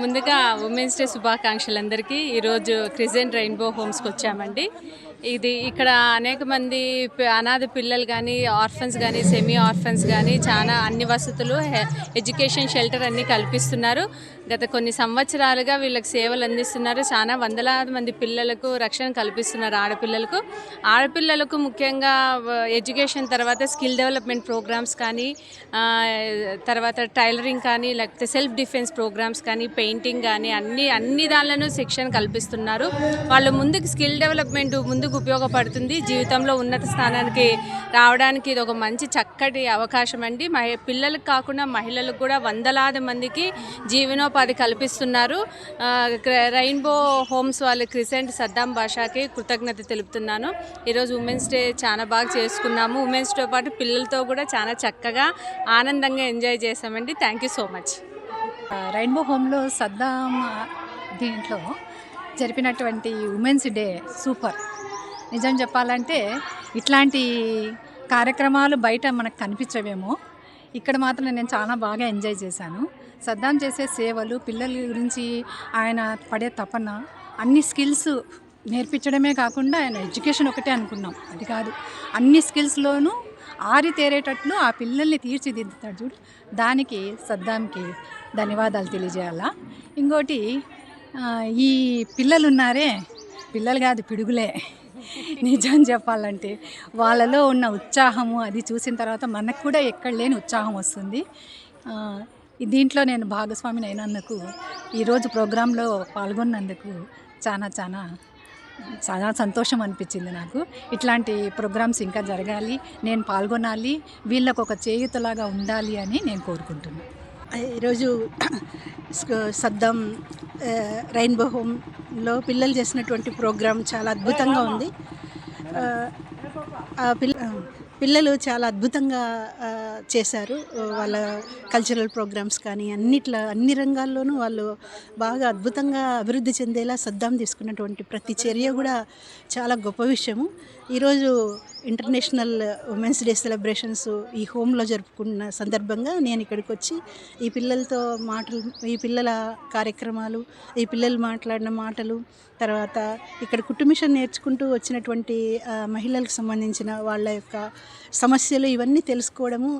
ముందుగా women's day శుభాకాంక్షలు అందరికీ ఈరోజు క్రిజెంట్ రెయిన్బో హోమ్స్కి వచ్చామండి. ఇది ఇక్కడ అనేక మంది పి- అనాథ పిల్లలు కానీ ఆర్ఫన్స్ కానీ సెమీ ఆర్ఫన్స్ కానీ చాలా అన్ని వసతులు హె- ఎడ్యుకేషన్ షెల్టర్ అన్నీ కల్పిస్తున్నారు. గత కొన్ని సంవత్సరాలుగా వీళ్ళకి సేవలు అందిస్తున్నారు. చాలా వందలాది మంది పిల్లలకు రక్షణ కల్పిస్తున్నారు ఆడపిల్లలకు. ఆడపిల్లలకు ముఖ్యంగా ఎడ్యుకేషన్ తర్వాత స్కిల్ డెవలప్మెంట్ ప్రోగ్రామ్స్ కానీ తర్వాత టైలరింగ్ కానీ లేకపోతే సెల్ఫ్ డిఫెన్స్ ప్రోగ్రామ్స్ కానీ పెయింటింగ్ కానీ అన్ని అన్ని దానిలను శిక్షణ కల్పిస్తున్నారు. వాళ్ళు ముందుకు స్కిల్ డెవలప్మెంట్ ముందుకు ఉపయోగపడుతుంది. జీవితంలో ఉన్నత స్థానానికి రావడానికి ఇది ఒక మంచి చక్కటి అవకాశం అండి. మహి పిల్లలకు కాకుండా మహిళలకు కూడా వందలాది మందికి జీవనోపాధి కల్పిస్తున్నారు. రెయిన్బో హోమ్స్ వాళ్ళ క్రిసెంట్ సద్దాం భాషాకి కృతజ్ఞత తెలుపుతున్నాను. ఈరోజు ఉమెన్స్ డే చాలా బాగా చేసుకున్నాము. ఉమెన్స్ డే పాటు పిల్లలతో కూడా చాలా చక్కగా ఆనందంగా ఎంజాయ్ చేసామండి thank you so much. Rainbow హోమ్లో సద్దాం దీంట్లో జరిపినటువంటి ఉమెన్స్ డే సూపర్. నిజం చెప్పాలంటే ఇట్లాంటి కార్యక్రమాలు బయట మనకు కనిపించవేమో. ఇక్కడ మాత్రం నేను చాలా బాగా ఎంజాయ్ చేశాను. సద్దాం చేసే సేవలు పిల్లల గురించి ఆయన పడే తపన అన్ని స్కిల్స్ నేర్పించడమే కాకుండా ఆయన ఎడ్యుకేషన్ ఒకటే అనుకున్నాం. అది కాదు. అన్ని స్కిల్స్లోనూ ఆరి తేరేటట్లు ఆ పిల్లల్ని తీర్చిదిద్దుతాడు చూడు. దానికి సద్దాంకి ధన్యవాదాలు తెలియజేయాలా? ఇంకోటి ఈ పిల్లలు ఉన్నారే పిల్లలు కాదు పిడుగులే. నిజం చెప్పాలంటే వాళ్ళలో ఉన్న ఉత్సాహము అది చూసిన తర్వాత మనకు కూడా ఎక్కడ లేని ఉత్సాహం వస్తుంది. దీంట్లో నేను భాగస్వామిని అయినందుకు ఈరోజు ప్రోగ్రాంలో పాల్గొన్నందుకు చాలా చాలా చాలా సంతోషం అనిపించింది నాకు. ఇట్లాంటి ప్రోగ్రామ్స్ ఇంకా జరగాలి నేను పాల్గొనాలి వీళ్ళకు ఒక చేయుతలాగా ఉండాలి అని నేను కోరుకుంటున్నాను ఈరోజు సద్దం రెయిన్బో హోమ్లో పిల్లలు చేసినటువంటి ప్రోగ్రాం చాలా అద్భుతంగా ఉంది. పిల్ల పిల్లలు చాలా అద్భుతంగా చేశారు. వాళ్ళ కల్చరల్ ప్రోగ్రామ్స్ కానీ అన్నిట్ల అన్ని రంగాల్లోనూ వాళ్ళు బాగా అద్భుతంగా అభివృద్ధి చెందేలా సద్దాం తీసుకున్నటువంటి ప్రతి చర్య కూడా చాలా గొప్ప విషయము. ఈరోజు ఇంటర్నేషనల్ ఉమెన్స్ డే సెలబ్రేషన్స్ ఈ హోమ్లో జరుపుకున్న సందర్భంగా నేను ఇక్కడికి వచ్చి ఈ పిల్లలతో మాటలు ఈ పిల్లల కార్యక్రమాలు ఈ పిల్లలు మాట్లాడిన మాటలు తర్వాత ఇక్కడ కుటుంబిషన్ నేర్చుకుంటూ వచ్చినటువంటి మహిళలకు సంబంధించిన వాళ్ళ యొక్క సమస్యలు ఇవన్నీ తెలుసుకోవడము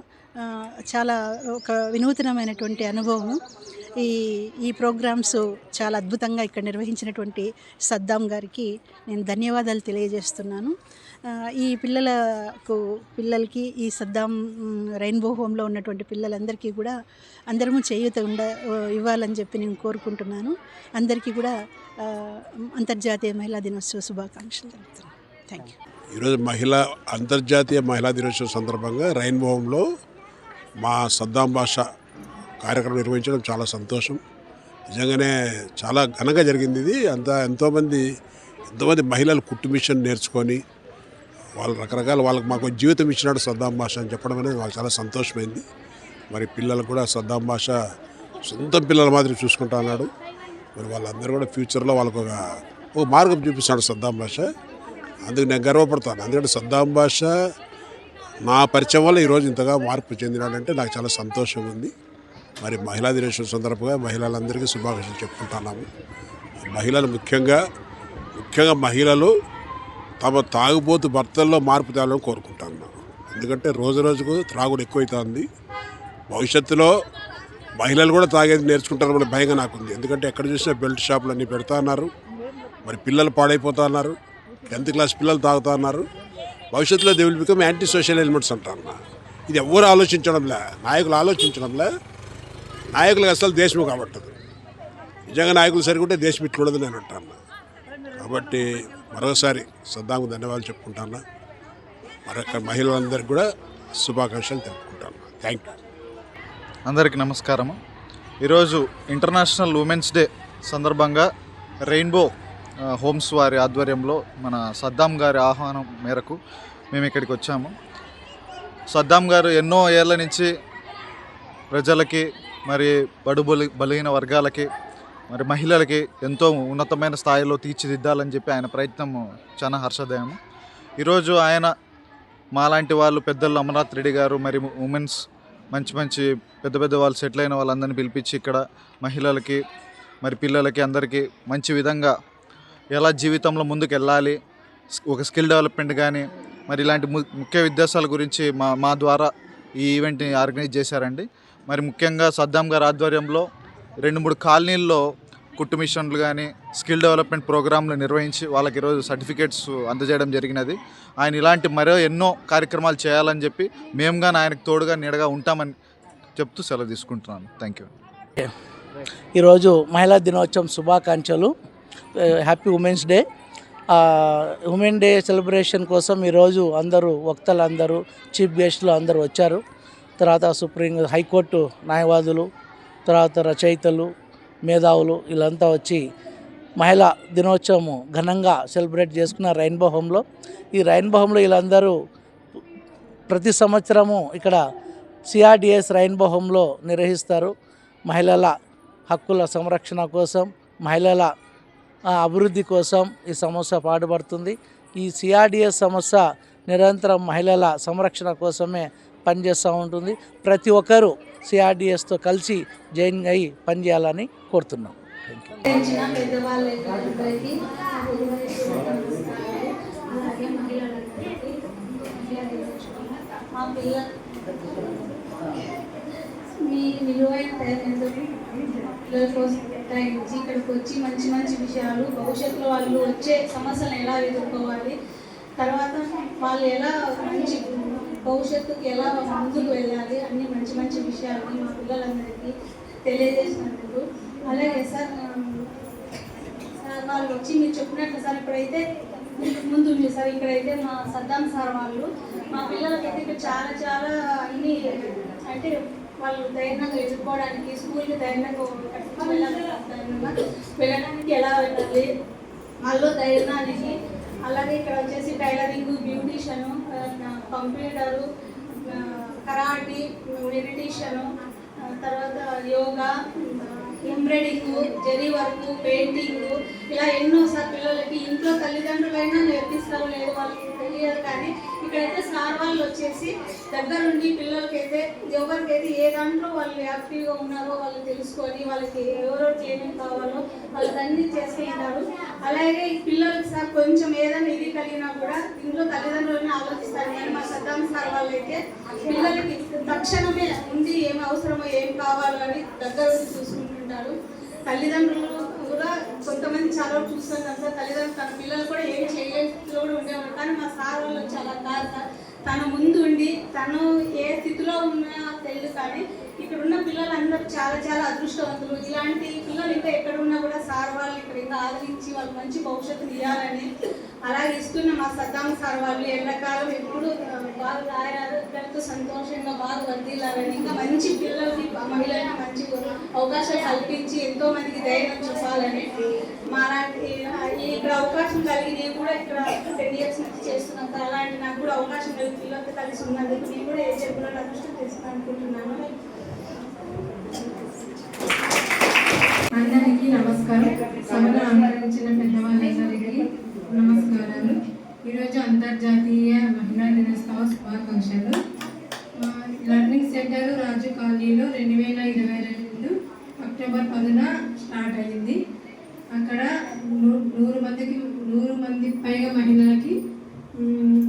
చాలా ఒక వినూతనమైనటువంటి అనుభవము. ఈ ఈ ప్రోగ్రామ్స్ చాలా అద్భుతంగా ఇక్కడ నిర్వహించినటువంటి సద్దాం గారికి నేను ధన్యవాదాలు తెలియజేస్తున్నాను. ఈ పిల్లలకు పిల్లలకి ఈ సద్దాం రెయిన్బో హోమ్లో ఉన్నటువంటి పిల్లలందరికీ కూడా అందరము చేయూత ఉండ ఇవ్వాలని చెప్పి నేను కోరుకుంటున్నాను. అందరికీ కూడా అంతర్జాతీయ మహిళా దినోత్సవ శుభాకాంక్షలు తెలుపుతున్నాను. థ్యాంక్ యూ ఈరోజు మహిళా అంతర్జాతీయ మహిళా దినోత్సవం సందర్భంగా రెయిన్బో హోమ్లో మా సద్దాం భాష కార్యక్రమం నిర్వహించడం చాలా సంతోషం. నిజంగానే చాలా ఘనంగా జరిగింది ఇది. అంతా ఎంతోమంది ఎంతోమంది మహిళలు కుట్టు మిషన్ నేర్చుకొని వాళ్ళు రకరకాల వాళ్ళకి మాకు జీవితం ఇచ్చినాడు సద్దాం భాష అని చెప్పడం అనేది వాళ్ళకి చాలా సంతోషమైంది. మరి పిల్లలు కూడా సద్దాం భాష సొంత పిల్లల మాదిరి చూసుకుంటా అన్నాడు. మరి వాళ్ళందరూ కూడా ఫ్యూచర్లో వాళ్ళకు ఒక ఒక మార్గం చూపిస్తాడు సద్దాం భాష. అందుకు నేను గర్వపడతాను. ఎందుకంటే సద్దాం భాష నా పరిచయం వల్ల ఈరోజు ఇంతగా మార్పు చెందినాడంటే నాకు చాలా సంతోషంగా ఉంది. మరి మహిళా దినోత్సవం సందర్భంగా మహిళలందరికీ శుభాకాంక్షలు చెప్పుకుంటున్నాము. మహిళలు ముఖ్యంగా ముఖ్యంగా మహిళలు తమ తాగుబోతు భర్తల్లో మార్పు తేవాలని కోరుకుంటాను ఎందుకంటే రోజు రోజుకు త్రాగుడు ఎక్కువైతుంది. భవిష్యత్తులో మహిళలు కూడా తాగేది నేర్చుకుంటారని భయంగా నాకుంది. ఎందుకంటే ఎక్కడ చూసినా బెల్ట్ షాపులు అన్నీ పెడతా ఉన్నారు మరి పిల్లలు పాడైపోతున్నారు టెన్త్ క్లాస్ పిల్లలు తాగుతున్నారు భవిష్యత్తులో they will become anti social elements అంటారు ఇది ఎవరు ఆలోచించడంలే. నాయకులు ఆలోచించడంలే. నాయకులకు అసలు దేశం కాబట్టదు. నిజంగా నాయకులు సరిగుంటే దేశం ఇట్లుండదు నేను అంటాను కాబట్టి మరోసారి సద్దాంకు ధన్యవాదాలు చెప్పుకుంటాను. మరొక మహిళలందరికీ కూడా శుభాకాంక్షలు తెలుపుకుంటాను. థ్యాంక్ యూ అందరికీ నమస్కారము. ఈరోజు ఇంటర్నేషనల్ ఉమెన్స్ డే సందర్భంగా రెయిన్బో హోమ్స్ వారి ఆధ్వర్యంలో మన సద్దాం గారి ఆహ్వానం మేరకు మేము ఇక్కడికి వచ్చాము. సద్దాం గారు ఎన్నో ఏళ్ళ నుంచి ప్రజలకి మరి బడుబలి బలిగిన వర్గాలకి మరి మహిళలకి ఎంతో ఉన్నతమైన స్థాయిలో తీర్చిదిద్దాలని చెప్పి ఆయన ప్రయత్నం చాలా హర్షదాయం ఈరోజు ఆయన మాలాంటి వాళ్ళు పెద్దలు అమర్నాథ్ రెడ్డి గారు మరి ఉమెన్స్ మంచి మంచి పెద్ద పెద్ద వాళ్ళు సెటిల్ అయిన వాళ్ళందరినీ పిలిపించి ఇక్కడ మహిళలకి మరి పిల్లలకి అందరికీ మంచి విధంగా ఎలా జీవితంలో ముందుకు వెళ్ళాలి ఒక స్కిల్ డెవలప్మెంట్ కానీ మరి ఇలాంటి ము- ముఖ్య ఉద్దేశాల గురించి మా మా ద్వారా ఈ ఈవెంట్ని ఆర్గనైజ్ చేశారండి. మరి ముఖ్యంగా సద్దాం గారి ఆధ్వర్యంలో రెండు మూడు కాలనీల్లో కుట్టు మిషన్లు కానీ స్కిల్ డెవలప్మెంట్ ప్రోగ్రాంలు నిర్వహించి వాళ్ళకి ఈరోజు సర్టిఫికేట్స్ అందజేయడం జరిగినది. ఆయన ఇలాంటి మరో ఎన్నో కార్యక్రమాలు చేయాలని చెప్పి మేము కానీ ఆయనకు తోడుగా నీడగా ఉంటామని చెప్తూ సెలవు తీసుకుంటున్నాను. థ్యాంక్ యూ ఈరోజు మహిళా దినోత్సవం శుభాకాంక్షలు. Happy women's day women day celebration కోసం ఈరోజు అందరూ వక్తలు అందరూ చీఫ్ గెస్ట్లు అందరూ వచ్చారు. తర్వాత సుప్రీం హైకోర్టు న్యాయవాదులు తర్వాత రచయితలు మేధావులు వీళ్ళంతా వచ్చి మహిళా దినోత్సవము ఘనంగా సెలబ్రేట్ చేసుకున్న రైన్బో హోమ్లో. ఈ రైన్బో హోమ్లో వీళ్ళందరూ ప్రతి సంవత్సరము ఇక్కడ సిఆర్డిఎస్ రైన్బో హోమ్లో నిర్వహిస్తారు. మహిళల హక్కుల సంరక్షణ కోసం మహిళల అభివృద్ధి కోసం ఈ సమస్య పాటుపడుతుంది. ఈ సిఆర్డిఎస్ సమస్య నిరంతరం మహిళల సంరక్షణ కోసమే పనిచేస్తూ ఉంటుంది. ప్రతి ఒక్కరూ సిఆర్డిఎస్తో కలిసి జాయిన్ అయ్యి పనిచేయాలని కోరుతున్నాం. మీ విలువైన టైంతో ఇక్కడికి వచ్చి మంచి మంచి విషయాలు భవిష్యత్తులో వాళ్ళు వచ్చే సమస్యలను ఎలా ఎదుర్కోవాలి? తర్వాత వాళ్ళు ఎలా మంచి భవిష్యత్తుకి ఎలా ముందుకు వెళ్ళాలి? అన్ని మంచి మంచి విషయాలని మా పిల్లలందరికీ తెలియజేసినందుకు. అలాగే సార్ సార్ వాళ్ళు వచ్చి మీరు చెప్పినట్లు సార్ ఇప్పుడైతే ముందు ఉంది సార్ ఇక్కడైతే మా సద్దాం సార్ వాళ్ళు మా పిల్లలకైతే ఇక్కడ చాలా చాలా అన్ని అంటే వాళ్ళు ధైర్యంగా ఎదుర్కోవడానికి స్కూల్కి ధైర్యంగా వెళ్ళాలి వెళ్ళడానికి ఎలా వెళ్ళాలి? వాళ్ళు ధైర్యానికి అలాగే ఇక్కడ వచ్చేసి tailoring beautician computer karate meditation తర్వాత yoga embroidering zari work painting ఇలా ఎన్నో సార్ పిల్లలకి ఇంట్లో తల్లిదండ్రులైనా నేర్పిస్తారు లేదు వాళ్ళకి. తెలియదు కానీ ఇక్కడైతే సార్ వాళ్ళు వచ్చేసి దగ్గరుండి పిల్లలకైతే ఎవరికైతే ఏ దాంట్లో వాళ్ళు యాక్టివ్గా ఉన్నారో వాళ్ళు తెలుసుకొని వాళ్ళకి ఎవరెవరికి ఏమేమి కావాలో వాళ్ళకన్నీ చేస్తుంటారు అలాగే ఈ పిల్లలకి సార్ కొంచెం ఏదైనా ఇది కలిగినా కూడా ఇంట్లో తల్లిదండ్రులని ఆలోచిస్తారు కానీ మా సద్దాం సార్ వాళ్ళైతే పిల్లలకి తక్షణమే ఉండి ఏం అవసరమో ఏం కావాలో అని దగ్గరుండి చూసుకుంటుంటారు. తల్లిదండ్రులు కూడా కొంతమంది చాలా వరకు చూస్తున్నారు సార్ తల్లిదండ్రులు తన పిల్లలు కూడా ఏం చేయలేదు కూడా ఉండేవారు కానీ మా సార్ చాలా కాదు సార్. తన ముందుండి తను ఏ స్థితిలో ఉన్నా తెలుసు కానీ ఇక్కడ ఉన్న పిల్లలందరూ చాలా చాలా అదృష్టవంతులు. ఇలాంటి పిల్లలు ఇంకా ఎక్కడ ఉన్నా కూడా సార్ వాళ్ళు ఇక్కడ ఇంకా ఆదరించి వాళ్ళు మంచి భవిష్యత్తుని ఇవ్వాలని అలాగే ఇస్తున్న మా సద్దాం సార్ వాళ్ళు ఎండాకాలం ఎప్పుడు ఆ, బాగా ఆరోగ్యాలతో సంతోషంగా బాగా వర్దిల్లాలని ఇంకా మంచి పిల్లలకి మహిళలకి మంచి అవకాశాలు కల్పించి ఎంతో మందికి ధైర్యం చూపాలని మా లాంటి ఈ ఇక్కడ అవకాశం కలిగి నేను కూడా ఇక్కడ టెన్ ఇయర్స్ నుంచి చేస్తున్నాను అలాంటి నాకు కూడా అవకాశం కలిగి పిల్లలతో కలిసి ఉన్నందుకు నేను కూడా ఏ చెప్పిన అదృష్టం చేస్తున్నాను అనుకుంటున్నాను అందరికీ నమస్కారం. సభలో అలంకరించిన పెద్దవాళ్ళందరికీ నమస్కారాలు. ఈరోజు అంతర్జాతీయ మహిళా దినోత్సవ శుభాకాంక్షలు మా లర్నింగ్ సెంటర్ రాజు కాలనీలో రెండు వేల ఇరవై రెండు అక్టోబర్ పదున స్టార్ట్ అయింది అక్కడ నూ- నూరు మందికి నూరు మంది పైగా మహిళలకి మ్,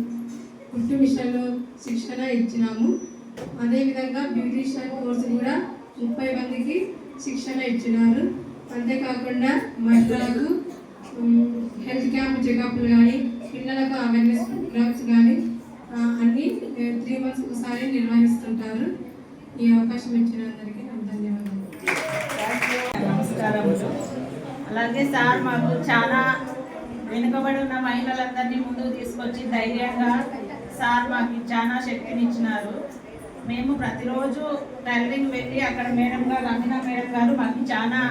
కుట్టు శిక్షణ ఇచ్చినాము. అదేవిధంగా బ్యూటీషియన్ కోర్సు కూడా ముప్పై మందికి శిక్షణ ఇచ్చినారు. అంతేకాకుండా మహిళలకు హెల్త్ క్యాంప్ చెకప్లు కానీ పిల్లలకు అవేర్నెస్ ప్రోగ్రామ్స్ కానీ అన్నీ త్రీ మంత్స్ ఒకసారి నిర్వహిస్తుంటారు. ఈ అవకాశం ఇచ్చిన అందరికీ నా ధన్యవాదాలు. నమస్కారం. అలాగే సార్ మాకు చాలా వెనుకబడి ఉన్న మహిళలందరినీ ముందుకు తీసుకొచ్చి ధైర్యంగా సార్ మాకు చాలా శక్తినిచ్చినారు. మేము ప్రతిరోజు టైలరింగ్ వెళ్ళి అక్కడ మేడం గారు అమినా మేడం గారు మాకు చాలా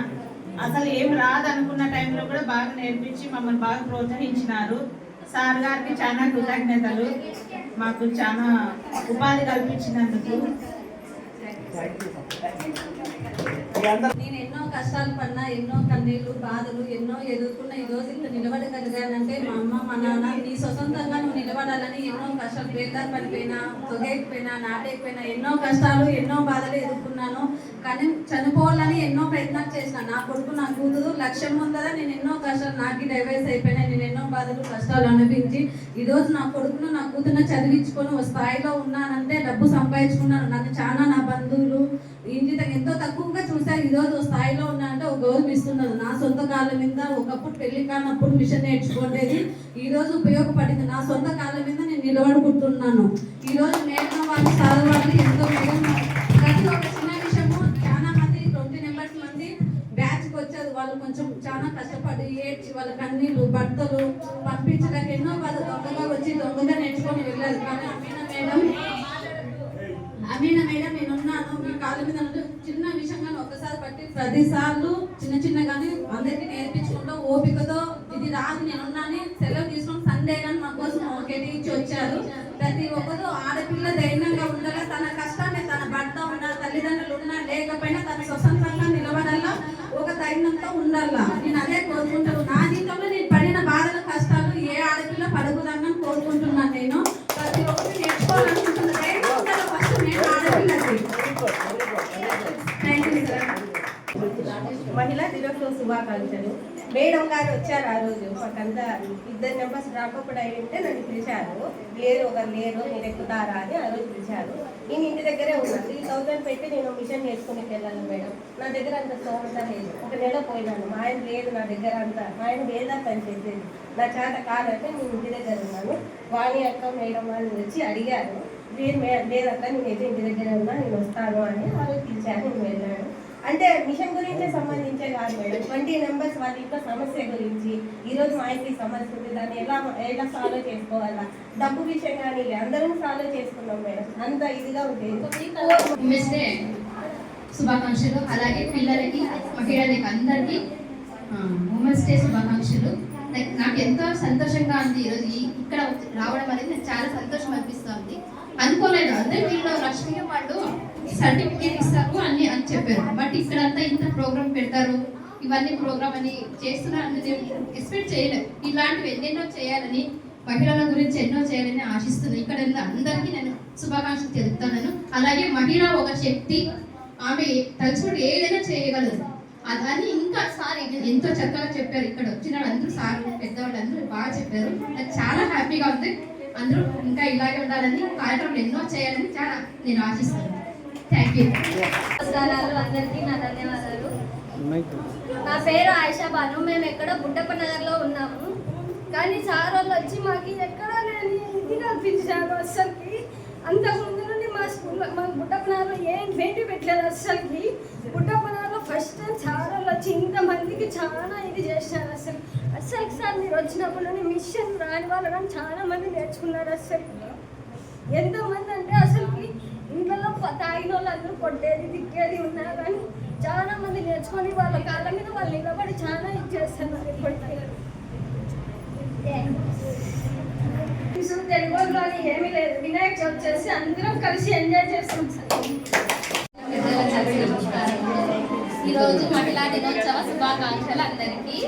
అసలు ఏం రాదనుకున్న టైంలో కూడా బాగా నేర్పించి మమ్మల్ని బాగా ప్రోత్సహించినారు. సార్ గారికి చాలా కృతజ్ఞతలు. మాకు చాలా ఉపాధి కల్పించినందుకు. కష్టాలు పడినా ఎన్నో కన్నీళ్ళు బాధలు ఎన్నో ఎదుర్కొన్న ఈ రోజు ఇంత నిలబడగలిగానంటే మా అమ్మ మా నాన్న నీ స్వతంత్రంగా నువ్వు నిలబడాలని ఎన్నో కష్టాలు బేదార్ పడిపోయినా తొగైపోయినా నాటైపోయినా ఎన్నో కష్టాలు ఎన్నో బాధలు ఎదుర్కొన్నాను. కానీ చనిపోవాలని ఎన్నో ప్రయత్నాలు చేసిన నా కొడుకు నా కూతురు లక్ష్యం ఉందా నేను ఎన్నో కష్టాలు నాకు డైవర్స్ అయిపోయినాయి నేను ఎన్నో బాధలు కష్టాలు అనిపించి ఈ రోజు నా కొడుకును నా కూతురును చదివించుకొని ఒక స్థాయిలో ఉన్నానంటే డబ్బు సంపాదించుకున్నాను. నన్ను చాలా నా బంధువులు ఇంటి ఎంతో తక్కువగా చూశారు. ఈ రోజు స్థాయిలో ఉన్నా అంటే ఒక గౌరవం ఇస్తున్నారు నా సొంత కాళ్ళ మీద ఒకప్పుడు పెళ్ళి కానప్పుడు మిషన్ నేర్చుకునేది ఈ రోజు ఉపయోగపడింది. నా సొంత కాళ్ళ మీద నేను నిలబడుకుంటున్నాను. ఈ రోజు మేడం వాళ్ళు సార్ ఎంతో మేడం ప్రతి ఒక చిన్న విషయము చాలా మంది ట్వంటీ మెంబర్స్ మంది బ్యాచ్కి వచ్చారు. వాళ్ళు కొంచెం చాలా కష్టపడి ఏడ్చి వాళ్ళ కన్నీళ్ళు భర్తలు పంపించడానికి ఎన్నో వాళ్ళు దొంగగా వచ్చి దొంగగా నేర్చుకొని వెళ్ళారు. కానీ అమీనా మేడం అమీనా మేడం నేను ఉన్నాను మీ కాళ్ళ మీద చిన్న విషయంగా ఒక్కసారి బట్టి ప్రతిసార్లు చిన్న చిన్నగానే అందరికీ నేర్పించుకుంటూ ఓపికతో ఇది రాదు నేను ఉన్నాను సెలవు తీసుకొని సండే కానీ మా ప్రతి ఒక్కరు ఆడపిల్ల ధైర్యంగా ఉండాలి? తన కష్టాన్ని తన భర్త ఉండాలి తల్లిదండ్రులు ఉన్నా లేకపోయినా తన స్వతంత్రంగా నిలబడాలా? ఒక ధైర్యంతో ఉండాలా? నేను అదే కోరుకుంటాను నా జీవితంలో నేను పడిన బాధల కష్టాలు ఏ ఆడపిల్ల పడకూడదని కోరుకుంటున్నాను నేను. ప్రతి ఒక్కరు నేర్చుకోవాలనుకుంటున్నాను ధైర్యం ఉండాలి ఫస్ట్ నేను ఆడపిల్లకి? మహిళా దినోత్సవ శుభాకాంక్షలు. మేడం గారు వచ్చారు ఆ రోజు మాకంతా ఇద్దరు నెంబర్స్ డ్రాపప్ అయి ఉంటే నన్ను పిలిచారు. లేరు ఒకరు లేరు నేను ఎక్కుతారా అని ఆ రోజు పిలిచారు. నేను ఇంటి దగ్గరే ఉన్నాను త్రీ థౌసండ్ పెట్టి నేను మిషన్ నేర్చుకుని వెళ్ళాను మేడం. నా దగ్గర అంత స్తోమత లేదు. ఒక నెల పోయినాను. మా ఆయన లేదు నా దగ్గర అంతా. మా ఆయన వేదా పని చేసేది. నా చేత కాదంటే నేను ఇంటి దగ్గర ఉన్నాను. వాణి అక్క మేడం వాళ్ళని వచ్చి అడిగారు. లేదు మే లేదక్క నేనైతే ఇంటి దగ్గర ఉన్నా నేను వస్తాను అని ఆ రోజు పిలిచాను నేను వెళ్ళాను. అంటే మిషన్ గురించే సంబంధించే కాదు మేడం. ట్వంటీ మెంబర్స్ వాళ్ళ ఇంట్లో సమస్య గురించి ఈ రోజు మా ఇంటికి సమస్య ఉంది దాన్ని ఎలా ఎలా సాల్వ్ చేసుకోవాలా? డబ్బు విషయం కానీ అందరం సాల్వ్ చేసుకున్నాం మేడం. అంత ఇదిగా ఉంటుంది శుభాకాంక్షలు. అలాగే పిల్లలకి మహిళలకి అందరికీ ఉమెన్స్ డే శుభాకాంక్షలు. నాకు- నాకు ఎంతో సంతోషంగా ఉంది ఈరోజు ఇక్కడ రావడం అనేది. నాకు చాలా సంతోషం అనిపిస్తుంది అనుకోలేదు. అందరూ వీళ్ళు లక్ష్మీ వాళ్ళు సర్టిఫికేట్ ఇస్తారు అని అని చెప్పారు. బట్ ఇక్కడ అంతా ఇంత ప్రోగ్రామ్ పెడతారు? ఇవన్నీ ప్రోగ్రామ్ అని చేస్తున్నారు అని నేను ఎక్స్పెక్ట్ చేయలేదు. ఇలాంటివి ఎన్నెన్నో చేయాలని మహిళల గురించి ఎన్నో చేయాలని ఆశిస్తున్నాను ఇక్కడ అందరికీ నేను శుభాకాంక్షలు తెలుపుతున్నాను. అలాగే మహిళ ఒక శక్తి. ఆమె తలుచుకుంటే ఏదైనా చేయగలదు. అదని ఇంకా సార్ ఎంతో చక్కగా చెప్పారు. ఇక్కడ వచ్చిన అందరూ సార్ పెద్దవాళ్ళు అందరూ బాగా చెప్పారు. నాకు చాలా హ్యాపీగా ఉంది. అందరూ ఇంకా ఇలాగే ఉండాలని కార్యక్రమాలు ఎన్నో చేయాలని చాలా నేను ఆశిస్తున్నాను. థ్యాంక్ యూ నమస్కారాలు అందరికీ నా ధన్యవాదాలు. నా పేరు ఆయిషా బాను. మేము ఎక్కడ బుడ్డప్ప నగర్లో ఉన్నాము. కానీ సార్ వాళ్ళు వచ్చి మాకు ఎక్కడ లేని ఇది కల్పించారు అస్సలకి. అంతకుముందు నుండి మా స్కూల్ మా బుడ్డప్ప నగర్లో ఏం భేటీ పెట్టలేదు అస్సలకి. బుడ్డప్ప నగర్లో ఫస్ట్ టైం సార్ వాళ్ళు వచ్చి ఇంతమందికి చాలా ఇది చేశారు అసలు అస్సలు సార్ మీరు వచ్చినప్పుడు నుండి మిషన్ రాని వాళ్ళు కానీ చాలా మంది నేర్చుకున్నారు అస్సలు. ఎంతమంది అంటే అసలు తాగిన వాళ్ళు అందరూ కొట్టేది తిట్టేది ఉన్నారు కానీ చాలా మంది నేర్చుకొని వాళ్ళ కాళ్ళ మీద వాళ్ళు నిలబడి చాలా ఇది చేస్తున్నారు ఇప్పటికీ సో తెలుగు అని ఏమీ లేదు. వినాయక చవితి చేసి అందరం కలిసి ఎంజాయ్ చేస్తాం సార్. ఈరోజు మహిళా దినోత్సవ శుభాకాంక్షలు అందరికీ.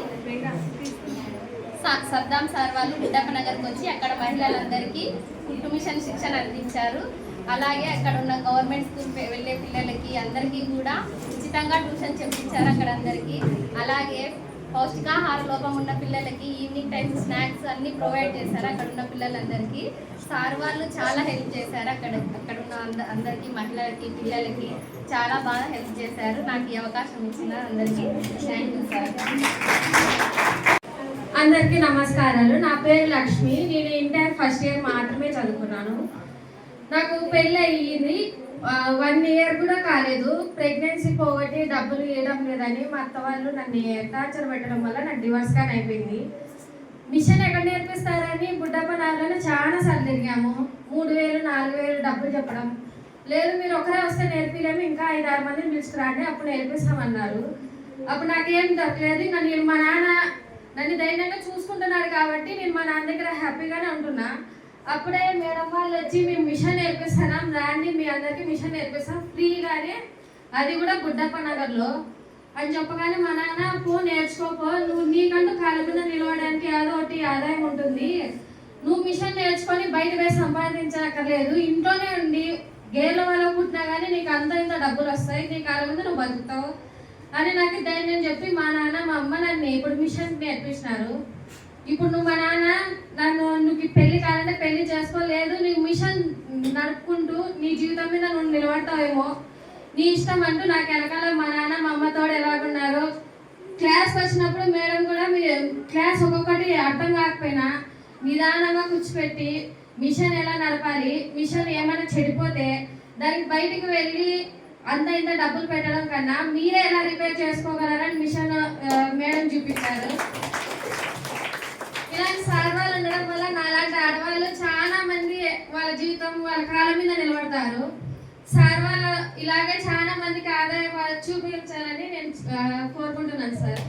సద్దాం సార్ వాళ్ళు బిడ్డప్ప నగర్కి వచ్చి అక్కడ మహిళలందరికీ కుటుంబ మిషన్ శిక్షణ అందించారు. అలాగే అక్కడ ఉన్న గవర్నమెంట్ స్కూల్ వెళ్ళే పిల్లలకి అందరికీ కూడా ఉచితంగా ట్యూషన్ చెప్పించారు అక్కడ అందరికీ. అలాగే పౌష్టికాహార లోపం ఉన్న పిల్లలకి ఈవినింగ్ టైం స్నాక్స్ అన్నీ ప్రొవైడ్ చేశారు అక్కడ ఉన్న పిల్లలందరికీ. సార్ వాళ్ళు చాలా హెల్ప్ చేశారు అక్కడ అక్కడ ఉన్న అంద- అందరికీ మహిళలకి పిల్లలకి చాలా బాగా హెల్ప్ చేశారు. నాకు ఈ అవకాశం ఇచ్చిన అందరికీ థ్యాంక్ యూ సార్ అందరికీ నమస్కారాలు. నా పేరు లక్ష్మి. నేను ఇంటర్ ఫస్ట్ ఇయర్ మాత్రమే చదువుకున్నాను. నాకు పెళ్ళి అయ్యింది వన్ ఇయర్ కూడా కాలేదు. ప్రెగ్నెన్సీ పోగొట్టి డబ్బులు ఇవ్వడం లేదని మా అత్త వాళ్ళు నన్ను టార్చర్ పెట్టడం వల్ల నాకు డివర్స్ కానీ అయిపోయింది. మిషన్ ఎక్కడ నేర్పిస్తారని బుడ్డప్ప నాలుగు చాలా సార్లు తిరిగాము. మూడు వేలు నాలుగు వేలు డబ్బులు చెప్పడం. లేదు మీరు ఒకరే వస్తే నేర్పిలేము ఇంకా ఐదు ఆరు మందిని పిలుచుకురాండి. అప్పుడు నేర్పిస్తామన్నారు. అప్పుడు నాకేం దొరకలేదు. ఇంకా నేను మా నాన్న నన్ను ధైర్యంగా చూసుకుంటున్నాడు కాబట్టి నేను మా నాన్న దగ్గర హ్యాపీగానే ఉంటున్నా. అప్పుడే మేడం వాళ్ళు వచ్చి మేము మిషన్ నేర్పిస్తున్నాం రాండి మీ అందరికీ మిషన్ నేర్పిస్తాం ఫ్రీగానే. అది కూడా బుడ్డప్ప నగర్లో. అని చెప్పగానే మా నాన్న పో నేర్చుకోపో నువ్వు నీకంటూ కాళ్ళ మీద నిలవడానికి ఏదో ఒకటి ఆదాయం ఉంటుంది. నువ్వు మిషన్ నేర్చుకొని బయట వేసి సంపాదించక్కర్లేదు ఇంట్లోనే ఉండి గేర్ల వల్ల పుట్టినా కానీ నీకు అంత ఇంత డబ్బులు వస్తాయి నీ కాలం ముందు నువ్వు బతుకుతావు. అని నాకు ధైర్యం చెప్పి మా నాన్న మా అమ్మ నన్ను ఇప్పుడు మిషన్ నేర్పించినారు ఇప్పుడు నువ్వు మా నాన్న నన్ను నువ్వు పెళ్ళి కావాలంటే పెళ్ళి చేసుకోలేదు నీ మిషన్ నడుపుకుంటూ నీ జీవితం మీద నువ్వు నిలబడతావేమో. నీ ఇష్టం అంటూ నాకు వెనకాల మా నాన్న మా అమ్మతోడు ఎలాగున్నారు. క్లాస్కి వచ్చినప్పుడు మేడం కూడా మీ క్లాస్ ఒక్కొక్కటి అర్థం కాకపోయినా నిదానంగా కూర్చోపెట్టి మిషన్ ఎలా నడపాలి మిషన్ ఏమైనా చెడిపోతే దానికి బయటికి వెళ్ళి అంత ఇంత డబ్బులు పెట్టడం కన్నా మీరే ఎలా రిపేర్ చేసుకోగలరని మిషన్ మేడం చూపించారు. ఇలాంటి సార్ వాళ్ళు ఉండడం వల్ల నాలాంటి ఆడవాళ్ళు చాలా మంది వాళ్ళ జీవితం వాళ్ళ కాలం మీద నిలబడతారు. సార్ వాళ్ళ ఇలాగే చాలా మందికి ఆదాయ చూపించాలని నేను కోరుకుంటున్నాను సార్.